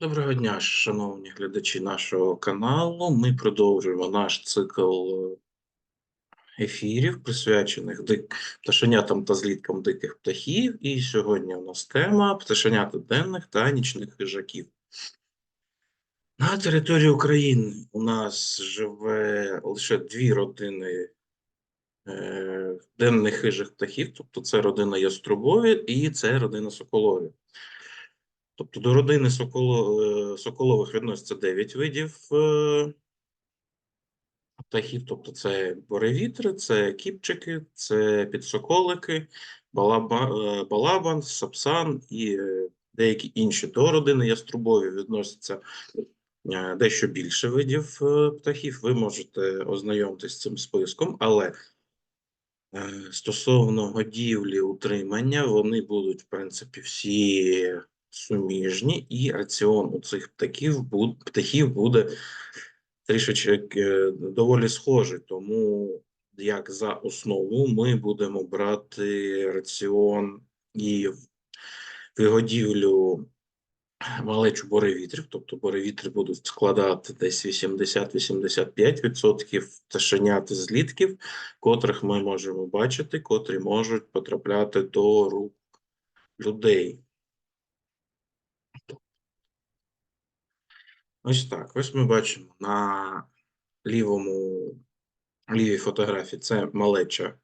Доброго дня, шановні глядачі нашого каналу. Ми продовжуємо наш цикл е, ефірів, присвячених дик... пташенятам та зліткам диких птахів. І сьогодні у нас тема пташенята денних та нічних хижаків. На території України у нас живе лише дві родини е, денних хижих птахів, тобто це родина яструбові і це родина соколові. Тобто до родини соколо, е, соколових відноситься 9 видів е, птахів, тобто це боревітри, це кіпчики, це підсоколики, балаба, е, балабан, сапсан і деякі інші до родини яструбові відносяться дещо більше видів птахів. Ви можете ознайомитися з цим списком, але стосовно годівлі утримання, вони будуть, в принципі, всі суміжні, і раціон у цих птахів, буд, птахів буде трішечки е, доволі схожий. Тому, як за основу, ми будемо брати раціон і вигодівлю малечу боревітрів, тобто боревітри будуть складати десь 80-85% пташенят злітків, котрих ми можемо бачити, котрі можуть потрапляти до рук людей. Ось так. Ось ми бачимо на лівому лівій фотографії це малеча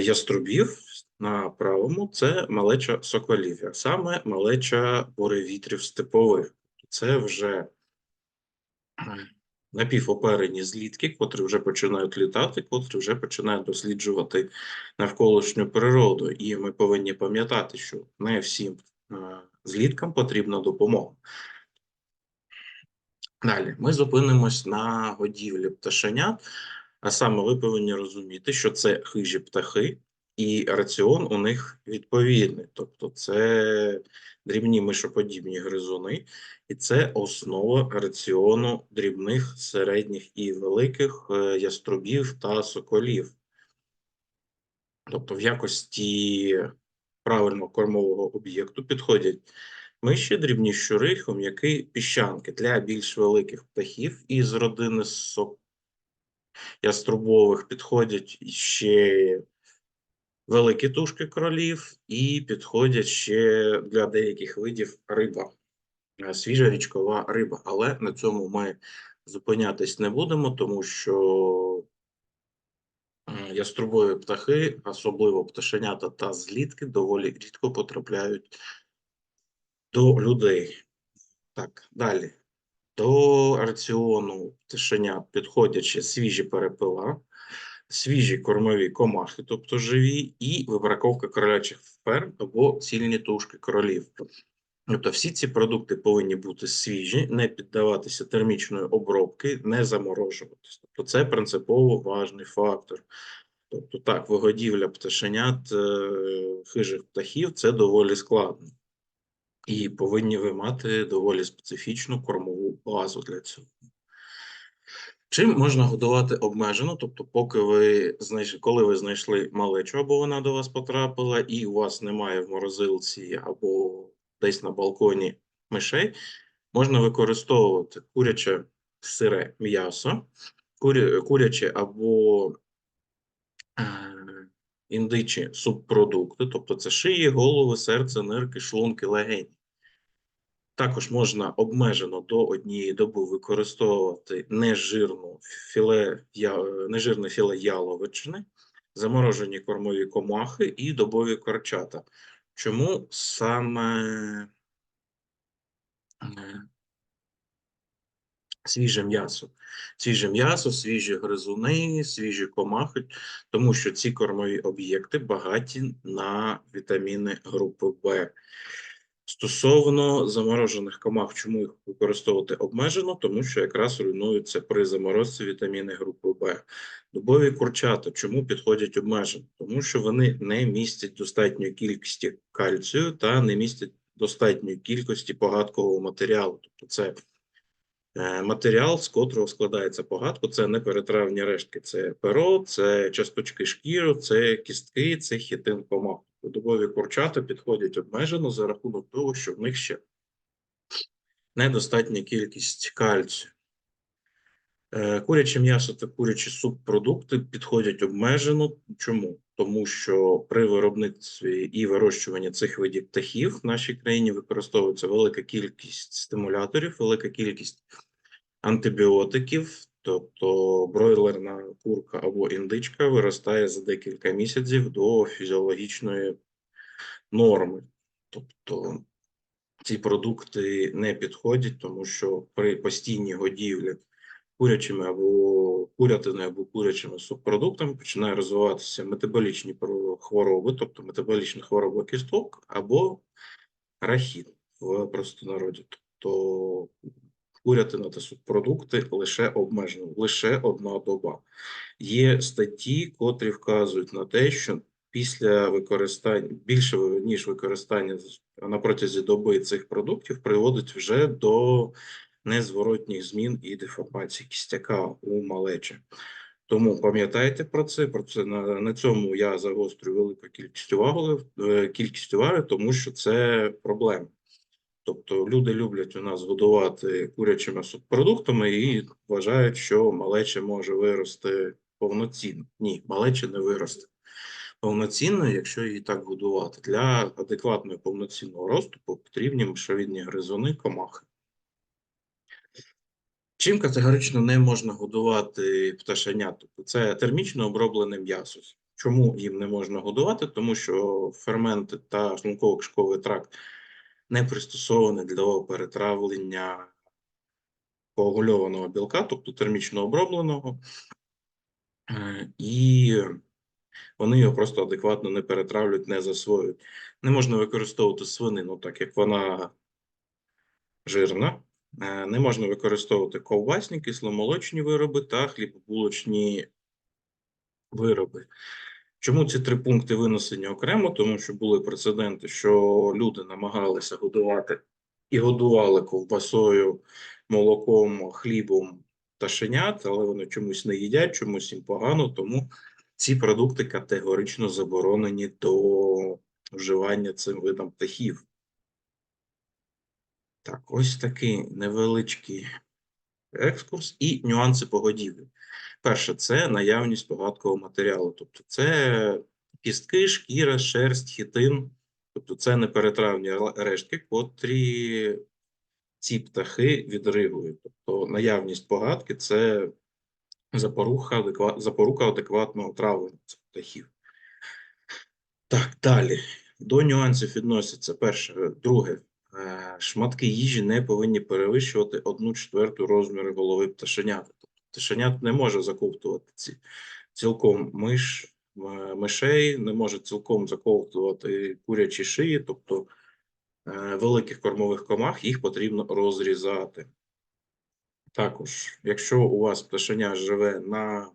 яструбів, на правому це малеча соколів, а саме малеча буревітрів степових. Це вже е, напівоперені злітки, котрі вже починають літати, котрі вже починають досліджувати навколишню природу. І ми повинні пам'ятати, що не всім е, зліткам потрібна допомога. Далі ми зупинимось на годівлі пташенят, а саме ви повинні розуміти, що це хижі птахи, і раціон у них відповідний. Тобто це дрібні мишоподібні гризуни, і це основа раціону дрібних, середніх і великих е, яструбів та соколів. Тобто, в якості правильного кормового об'єкту підходять миші, дрібні щури, хом'яки, піщанки для більш великих птахів із родини сок... яструбових підходять ще великі тушки кролів, і підходять ще для деяких видів риба, е, свіжа річкова риба. Але на цьому ми зупинятись не будемо, тому що е, яструбові птахи, особливо пташенята та злітки, доволі рідко потрапляють до людей. Так, далі. До раціону пташенят підходять ще свіжі перепила, свіжі кормові комахи, тобто живі, і вибраковка кролячих ферм або цільні тушки кролів. Тобто всі ці продукти повинні бути свіжі, не піддаватися термічної обробки, не заморожуватися. Тобто це принципово важний фактор. Тобто так, вигодівля пташенят е, хижих птахів це доволі складно. І повинні ви мати доволі специфічну кормову базу для цього. Чим можна годувати обмежено? Тобто, поки ви знайшли, коли ви знайшли малечу, або вона до вас потрапила, і у вас немає в морозилці або десь на балконі мишей, можна використовувати куряче сире м'ясо, куря, куряче або е, індичі субпродукти, тобто це шиї, голови, серце, нирки, шлунки, легені. Також можна обмежено до однієї доби використовувати нежирну філе, я, нежирне філе яловичини, заморожені кормові комахи і добові корчата. Чому саме е, свіже м'ясо? Свіже м'ясо, свіжі гризуни, свіжі комахи, тому що ці кормові об'єкти багаті на вітаміни групи В. Стосовно заморожених комах, чому їх використовувати обмежено? Тому що якраз руйнуються при заморозці вітаміни групи Б. Дубові курчата чому підходять обмежено? Тому що вони не містять достатньої кількості кальцію та не містять достатньої кількості погадкового матеріалу. Тобто, це матеріал, з котрого складається погадко, це не перетравні рештки, це перо, це часточки шкіру, це кістки, це хітин комах. Дубові курчата підходять обмежено за рахунок того, що в них ще недостатня кількість кальцію. Е, Куряче м'ясо та курячі субпродукти підходять обмежено. Чому? Тому що при виробництві і вирощуванні цих видів птахів в нашій країні використовується велика кількість стимуляторів, велика кількість антибіотиків, тобто бройлерна курка або індичка виростає за декілька місяців до фізіологічної норми. Тобто ці продукти не підходять, тому що при постійній годівлі курячими або курятиною або курячими субпродуктами починає розвиватися метаболічні хвороби, тобто метаболічна хвороба кісток або рахіт в простонароді. Тобто курятина та субпродукти лише обмежено, лише одна доба. Є статті, котрі вказують на те, що після використання більше ніж використання на протязі доби цих продуктів приводить вже до незворотніх змін і деформації кістяка у малечі. Тому пам'ятайте про це. Про це на, на цьому я загострюю велику кількість уваги, е, кількість уваги, тому що це проблема. Тобто люди люблять у нас годувати курячими субпродуктами і вважають, що малеча може вирости повноцінно. Ні, малеча не виросте повноцінно, якщо її так годувати. Для адекватного повноцінного росту потрібні мишовідні гризуни, комахи. Чим категорично не можна годувати пташенят? Тобто це термічно оброблене м'ясо. Чому їм не можна годувати? Тому що ферменти та шлунково-кишковий тракт не пристосовані для перетравлення коагульованого білка, тобто термічно обробленого, Е, і вони його просто адекватно не перетравлюють, не засвоюють. Не можна використовувати свинину, так як вона жирна. Е, Не можна використовувати ковбасні, кисломолочні вироби та хлібобулочні вироби. Чому ці три пункти винесені окремо? Тому що були прецеденти, що люди намагалися годувати і годували ковбасою, молоком, хлібом пташенят, але вони чомусь не їдять, чомусь їм погано, тому ці продукти категорично заборонені до вживання цим видом птахів. Так, ось такий невеличкий екскурс і нюанси погодівлі. Перше, це наявність погадкового матеріалу. Тобто, це кістки, шкіра, шерсть, хітин. Тобто, це неперетравні ре- рештки, котрі ці птахи відригують. Тобто, наявність погадки це запоруха, адеква... запорука адекватного травлення цих птахів. Так, далі. До нюансів відносяться перше, друге. Е, Шматки їжі не повинні перевищувати одну четверту розміру голови пташенят. Тобто пташенят не може заковтувати ці цілком миш, мишей, не може цілком заковтувати курячі шиї, тобто е, великих кормових комах їх потрібно розрізати. Також, якщо у вас пташеня живе на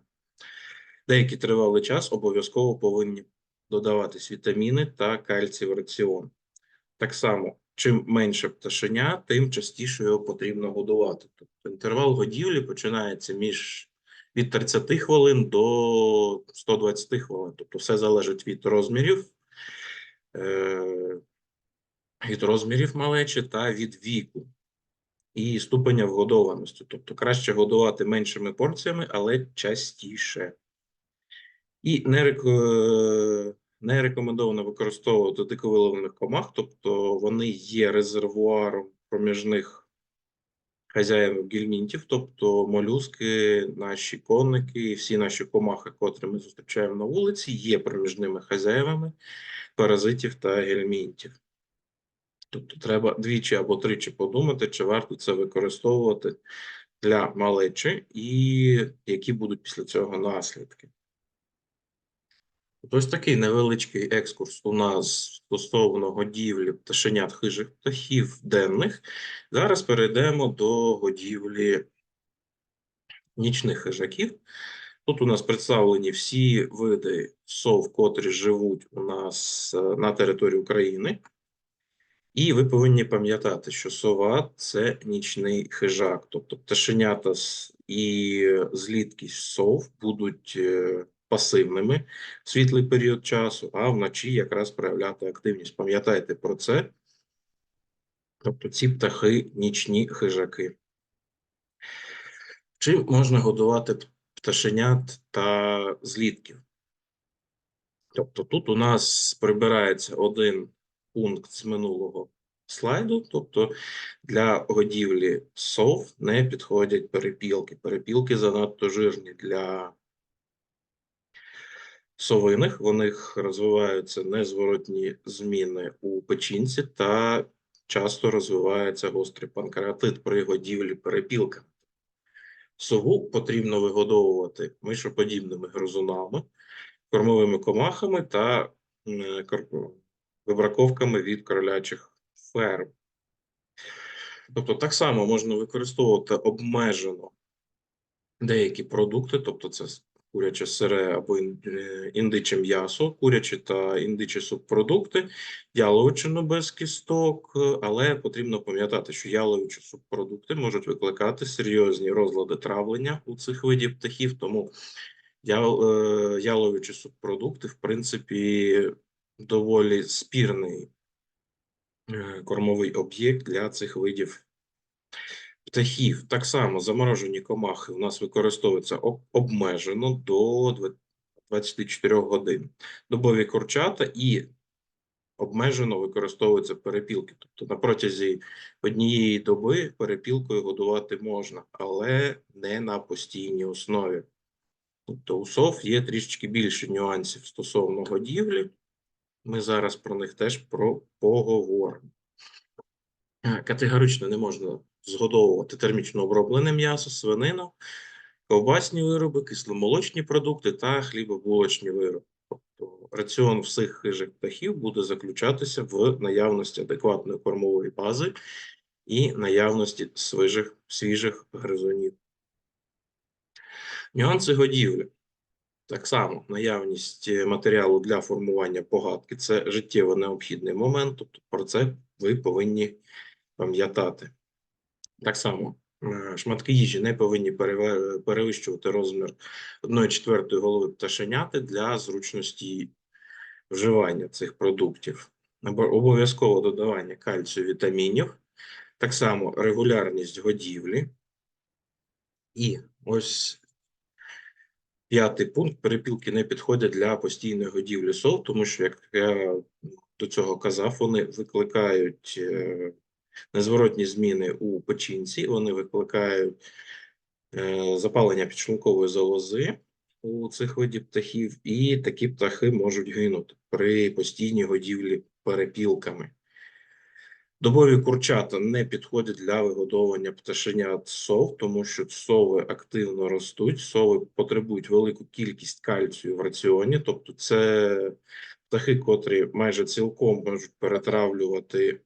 деякий тривалий час, обов'язково повинні додаватись вітаміни та кальцій в раціон. Так само, чим менше пташеня, тим частіше його потрібно годувати. Тобто інтервал годівлі починається між від 30 хвилин до 120 хвилин. Тобто все залежить від розмірів, е, від розмірів малечі та від віку і ступеня вгодованості. Тобто краще годувати меншими порціями, але частіше. І не, реко... не рекомендовано використовувати диковиловних комах, тобто вони є резервуаром проміжних хазяїв гельмінтів, тобто молюски, наші конники всі наші комахи, котрі ми зустрічаємо на вулиці, є проміжними хазяївами паразитів та гельмінтів. Тобто треба двічі або тричі подумати, чи варто це використовувати для малечі, і які будуть після цього наслідки. Ось такий невеличкий екскурс у нас стосовно годівлі пташенят хижих птахів денних. Зараз перейдемо до годівлі нічних хижаків. Тут у нас представлені всі види сов, котрі живуть у нас е, на території України. І ви повинні пам'ятати, що сова це нічний хижак, тобто пташенята і зліткість сов будуть е, пасивними в світлий період часу, а вночі якраз проявляти активність. Пам'ятайте про це. Тобто ці птахи нічні хижаки. Чим можна годувати пташенят та злітків? Тобто тут у нас прибирається один пункт з минулого слайду, тобто для годівлі сов не підходять перепілки. Перепілки занадто жирні для совиних, в них розвиваються незворотні зміни у печінці та часто розвивається гострий панкреатит при годівлі перепілка. Сову потрібно вигодовувати мишоподібними гризунами, кормовими комахами та вибраковками від кролячих ферм. Тобто так само можна використовувати обмежено деякі продукти, тобто це куряче сире або е, індиче м'ясо, курячі та індичі субпродукти, яловичину без кісток, е, але потрібно пам'ятати, що яловичі субпродукти можуть викликати серйозні розлади травлення у цих видів птахів, тому е, яловичі субпродукти, в принципі, доволі спірний кормовий об'єкт для цих видів птахів. Так само заморожені комахи у нас використовуються обмежено до 24 годин. Добові курчата і обмежено використовуються перепілки. Тобто на протязі однієї доби перепілкою годувати можна, але не на постійній основі. Тобто у сов є трішечки більше нюансів стосовно годівлі. Ми зараз про них теж про поговоримо. Е, Категорично не можна згодовувати термічно оброблене м'ясо, свинину, ковбасні вироби, кисломолочні продукти та хлібобулочні вироби. Тобто раціон всіх хижих птахів буде заключатися в наявності адекватної кормової бази і наявності свіжих, свіжих гризунів. Нюанси годівлі. Так само наявність матеріалу для формування погадки це життєво необхідний момент, тобто про це ви повинні пам'ятати. Так само е, шматки їжі не повинні перевищувати розмір 1 четвертої голови пташеняти для зручності вживання цих продуктів. Обов'язково додавання кальцію вітамінів, так само регулярність годівлі. І ось П'ятий пункт перепілки не підходять для постійної годівлі сов, тому що, як я до цього казав, вони викликають е, незворотні зміни у печінці, вони викликають е, запалення підшлункової залози у цих видів птахів, і такі птахи можуть гинути при постійній годівлі перепілками. Добові курчата не підходять для вигодовування пташенят сов, тому що сови активно ростуть, сови потребують велику кількість кальцію в раціоні, тобто це птахи, котрі майже цілком можуть перетравлювати,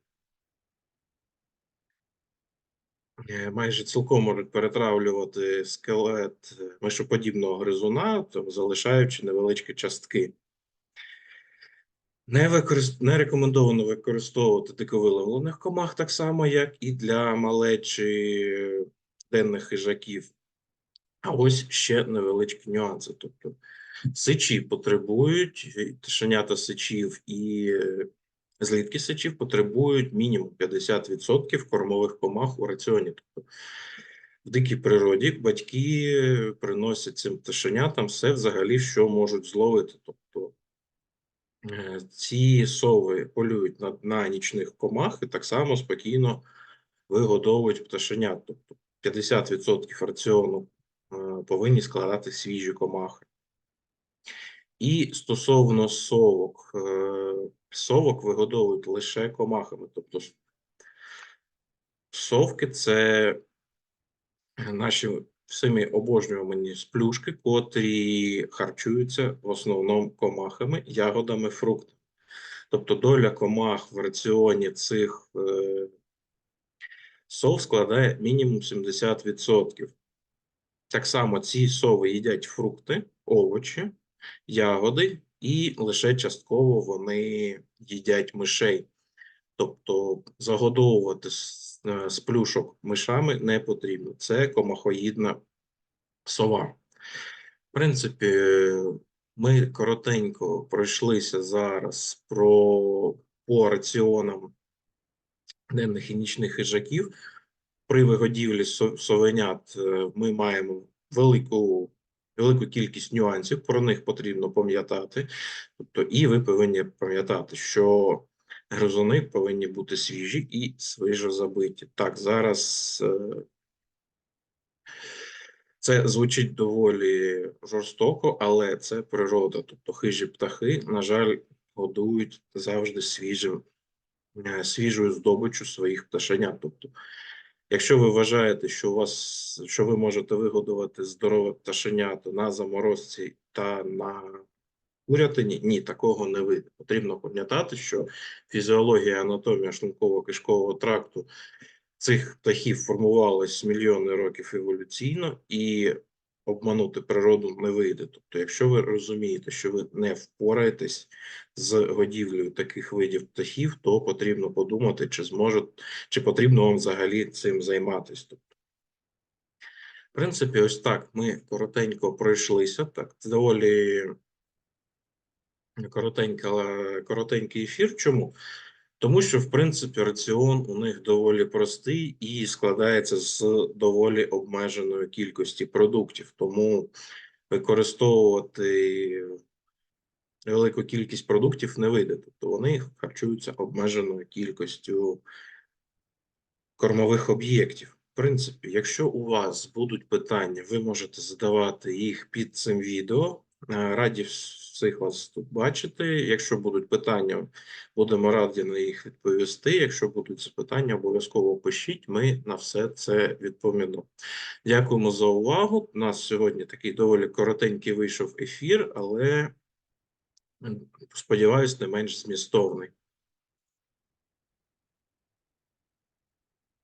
е, майже цілком можуть перетравлювати скелет е, мишоподібного гризуна, то залишаючи невеличкі частки. Не, використ... не рекомендовано використовувати диковилених комах так само, як і для малечі денних хижаків. А ось ще невеличкі нюанси. Тобто сичі потребують, і пташенята сичів і злітки сичів потребують мінімум 50% кормових комах у раціоні. Тобто в дикій природі батьки приносять цим пташенятам все взагалі, що можуть зловити. Тобто Е, Ці сови полюють на, на нічних комах і так само спокійно вигодовують пташенят. Тобто 50% раціону е, повинні складати свіжі комахи. І стосовно совок, е, совок вигодовують лише комахами. Тобто совки це наші всіми обожнювані сплюшки, котрі харчуються в основному комахами, ягодами, фруктами. Тобто доля комах в раціоні цих е, сов складає мінімум 70%. Так само ці сови їдять фрукти, овочі, ягоди, і лише частково вони їдять мишей. Тобто загодовувати з, е, плюшок мишами не потрібно. Це комахоїдна сова. В принципі, ми коротенько пройшлися зараз про по раціонам денних і нічних хижаків. При вигодівлі совенят е, ми маємо велику, велику кількість нюансів, про них потрібно пам'ятати. Тобто, і ви повинні пам'ятати, що гризуни повинні бути свіжі і свіжо забиті. Так, зараз е, це звучить доволі жорстоко, але це природа. Тобто хижі птахи, на жаль, годують завжди свіжим, е, свіжою здобиччю своїх пташенят. Тобто, якщо ви вважаєте, що у вас що ви можете вигодувати здорове пташенято на заморозці та на курятині, ні, такого не вийде. Потрібно пам'ятати, що фізіологія, анатомія шлунково-кишкового тракту цих птахів формувалась мільйони років еволюційно, і обманути природу не вийде. Тобто, якщо ви розумієте, що ви не впораєтесь з годівлею таких видів птахів, то потрібно подумати, чи зможе, чи потрібно вам взагалі цим займатися. Тобто, в принципі, ось так ми коротенько пройшлися. Так, доволі коротенька, коротенький ефір. Чому? Тому що, в принципі, раціон у них доволі простий і складається з доволі обмеженої кількості продуктів. Тому використовувати велику кількість продуктів не вийде. Тобто вони харчуються обмеженою кількістю кормових об'єктів. В принципі, якщо у вас будуть питання, ви можете задавати їх під цим відео. Е, Раді всіх вас тут бачити. Якщо будуть питання, будемо раді на їх відповісти. Якщо будуть запитання, обов'язково пишіть. Ми на все це відповімо. Дякуємо за увагу. У нас сьогодні такий доволі коротенький вийшов ефір, але сподіваюся, не менш змістовний.